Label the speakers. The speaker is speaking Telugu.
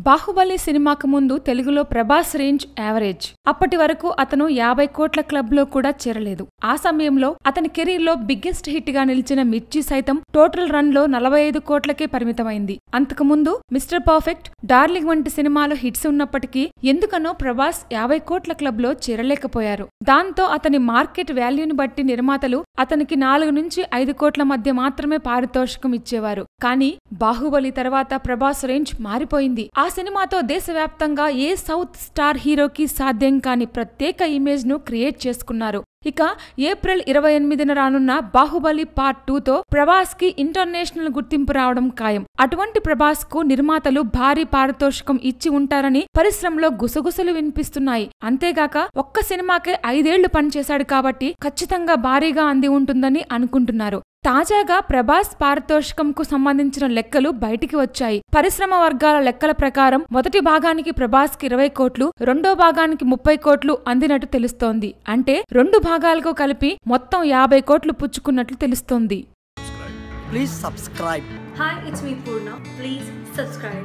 Speaker 1: బాహుబలి సినిమాకు ముందు తెలుగులో ప్రభాస్ రేంజ్ యావరేజ్. అప్పటి వరకు అతను యాభై కోట్ల క్లబ్లో కూడా చేరలేదు. ఆ సమయంలో అతని కెరీర్లో బిగ్గెస్ట్ హిట్గా నిలిచిన మిర్చి సైతం టోటల్ రన్లో నలభై ఐదు కోట్లకే పరిమితమైంది. అంతకుముందు మిస్టర్ పర్ఫెక్ట్ డార్లింగ్ వంటి సినిమాలో హిట్స్ ఉన్నప్పటికీ ఎందుకనో ప్రభాస్ యాభై కోట్ల క్లబ్లో చేరలేకపోయారు. దాంతో అతని మార్కెట్ వాల్యూని బట్టి నిర్మాతలు అతనికి నాలుగు నుంచి ఐదు కోట్ల మధ్య మాత్రమే పారితోషికం ఇచ్చేవారు. కానీ బాహుబలి తర్వాత ప్రభాస్ రేంజ్ మారిపోయింది. ఆ సినిమాతో దేశవ్యాప్తంగా ఏ సౌత్ స్టార్ హీరోకి సాధ్యం కాని ప్రత్యేక ఇమేజ్ను క్రియేట్ చేసుకున్నారు. ఇక ఏప్రిల్ ఇరవై ఎనిమిదిన రానున్న బాహుబలి పార్ట్ టూతో ప్రభాస్కి ఇంటర్నేషనల్ గుర్తింపు రావడం ఖాయం. అటువంటి ప్రభాస్కు నిర్మాతలు భారీ పారితోషికం ఇచ్చి ఉంటారని పరిశ్రమలో గుసగుసలు వినిపిస్తున్నాయి. అంతేగాక ఒక్క సినిమాకే ఐదేళ్ళు పనిచేశాడు కాబట్టి ఖచ్చితంగా భారీగా అంది ఉంటుందని అనుకుంటున్నారు. తాజాగా ప్రభాస్ పారితోషికంకు సంబంధించిన లెక్కలు బయటికి వచ్చాయి పరిశ్రమ వర్గాల లెక్కల ప్రకారం మొదటి భాగానికి ప్రభాస్కి ఇరవై కోట్లు రెండో భాగానికి ముప్పై కోట్లు అందినట్టు తెలుస్తోంది అంటే రెండు భాగాలకు కలిపి మొత్తం యాభై కోట్లు పుచ్చుకున్నట్లు తెలుస్తోంది
Speaker 2: Please subscribe.
Speaker 3: Hi, it's me Purna. Please subscribe.